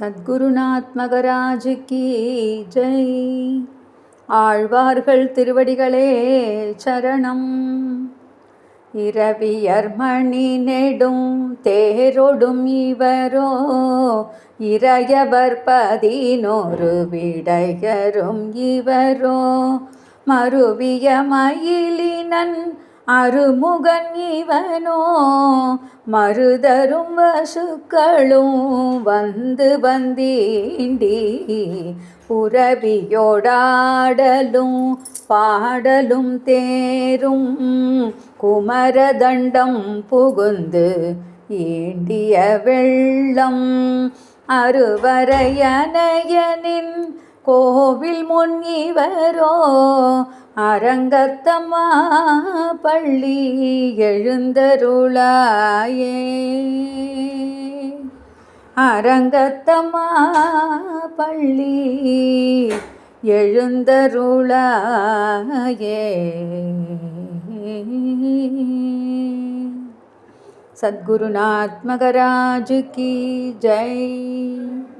சத்குருநாத் மகராஜுக்கு ஜெய். ஆழ்வார்கள் திருவடிகளே சரணம். இரவியர்மணி நெடும் தேரொடும் இவரோ இறையவர் பதினோரு விடையரும் இவரோ. மருவிய மயிலினன் அருமுகன் இவனோ மருதரும் வசுக்களும் வந்து வந்தீண்டி. புறவியோடாடலும் பாடலும் தேரும் குமரதண்டம் புகுந்து ஈண்டிய வெள்ளம். அருவரையனையனின் கோவில் முன் இவரோ அரங்கத்தம்மா பள்ளி எழுந்தருளாயே. அரங்கத்தம்மா பள்ளி எழுந்தருளாயே. சத்குருநாத் மகராஜ் கி ஜெய்.